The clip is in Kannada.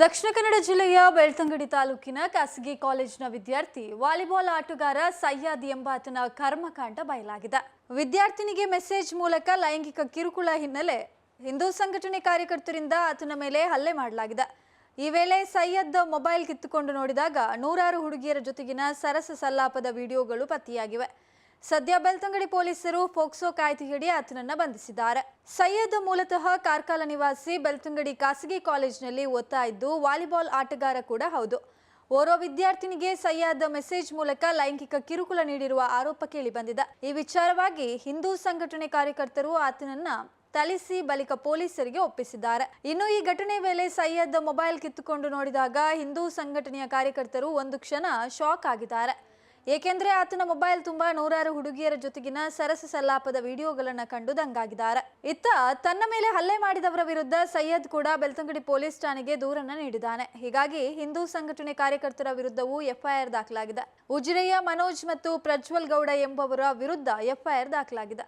ದಕ್ಷಿಣ ಕನ್ನಡ ಜಿಲ್ಲೆಯ ಬೆಳ್ತಂಗಡಿ ತಾಲೂಕಿನ ಖಾಸಗಿ ಕಾಲೇಜಿನ ವಿದ್ಯಾರ್ಥಿ ವಾಲಿಬಾಲ್ ಆಟಗಾರ ಸಯ್ಯಾದ್ ಎಂಬಾತನ ಕರ್ಮಕಾಂಡ ಬಯಲಾಗಿದೆ. ವಿದ್ಯಾರ್ಥಿನಿಗೆ ಮೆಸೇಜ್ ಮೂಲಕ ಲೈಂಗಿಕ ಕಿರುಕುಳ ಹಿನ್ನೆಲೆ ಹಿಂದೂ ಸಂಘಟನೆ ಕಾರ್ಯಕರ್ತರಿಂದ ಆತನ ಮೇಲೆ ಹಲ್ಲೆ ಮಾಡಲಾಗಿದೆ. ಈ ವೇಳೆ ಸೈಯದ್ ಮೊಬೈಲ್ ಕಿತ್ತುಕೊಂಡು ನೋಡಿದಾಗ ನೂರಾರು ಹುಡುಗಿಯರ ಜೊತೆಗಿನ ಸರಸ ಸಲ್ಲಾಪದ ವಿಡಿಯೋಗಳು ಪತ್ತೆಯಾಗಿವೆ. ಸದ್ಯ ಬೆಳ್ತಂಗಡಿ ಪೊಲೀಸರು ಫೋಕ್ಸೋ ಕಾಯ್ದೆಯಡಿ ಆತನನ್ನ ಬಂಧಿಸಿದ್ದಾರೆ. ಸೈಯದ್ ಮೂಲತಃ ಕಾರ್ಕಾಲ ನಿವಾಸಿ ಬೆಳ್ತಂಗಡಿ ಖಾಸಗಿ ಕಾಲೇಜಿನಲ್ಲಿ ಓದ್ತಾ ಇದ್ದು ವಾಲಿಬಾಲ್ ಆಟಗಾರ ಕೂಡ ಹೌದು. ಓರ್ವ ವಿದ್ಯಾರ್ಥಿನಿಗೆ ಸಯ್ಯದ್ ಮೆಸೇಜ್ ಮೂಲಕ ಲೈಂಗಿಕ ಕಿರುಕುಳ ನೀಡಿರುವ ಆರೋಪ ಕೇಳಿಬಂದಿದೆ ಈ ವಿಚಾರವಾಗಿ ಹಿಂದೂ ಸಂಘಟನೆ ಕಾರ್ಯಕರ್ತರು ಆತನನ್ನ ಥಳಿಸಿ ಬಳಿಕ ಪೊಲೀಸರಿಗೆ ಒಪ್ಪಿಸಿದ್ದಾರೆ. ಇನ್ನು ಈ ಘಟನೆ ವೇಳೆ ಸೈಯದ್ ಮೊಬೈಲ್ ಕಿತ್ತುಕೊಂಡು ನೋಡಿದಾಗ ಹಿಂದೂ ಸಂಘಟನೆಯ ಕಾರ್ಯಕರ್ತರು ಒಂದು ಕ್ಷಣ ಶಾಕ್ ಆಗಿದ್ದಾರೆ. ಏಕೆಂದ್ರೆ ಆತನ ಮೊಬೈಲ್ ತುಂಬಾ ನೂರಾರು ಹುಡುಗಿಯರ ಜೊತೆಗಿನ ಸರಸ ಸಲ್ಲಾಪದ ವಿಡಿಯೋಗಳನ್ನ ಕಂಡು ದಂಗಾಗಿದ್ದಾರೆ ಇತ್ತ ತನ್ನ ಮೇಲೆ ಹಲ್ಲೆ ಮಾಡಿದವರ ವಿರುದ್ಧ ಸೈಯದ್ ಕೂಡ ಬೆಳ್ತಂಗಡಿ ಪೊಲೀಸ್ ಠಾಣೆಗೆ ದೂರನ್ನ ನೀಡಿದ್ದಾನೆ. ಹೀಗಾಗಿ ಹಿಂದೂ ಸಂಘಟನೆ ಕಾರ್ಯಕರ್ತರ ವಿರುದ್ಧವೂ ಎಫ್ಐಆರ್ ದಾಖಲಾಗಿದೆ. ಉಜಿರೆಯ ಮನೋಜ್ ಮತ್ತು ಪ್ರಜ್ವಲ್ ಗೌಡ ಎಂಬವರ ವಿರುದ್ಧ ಎಫ್ಐಆರ್ ದಾಖಲಾಗಿದೆ.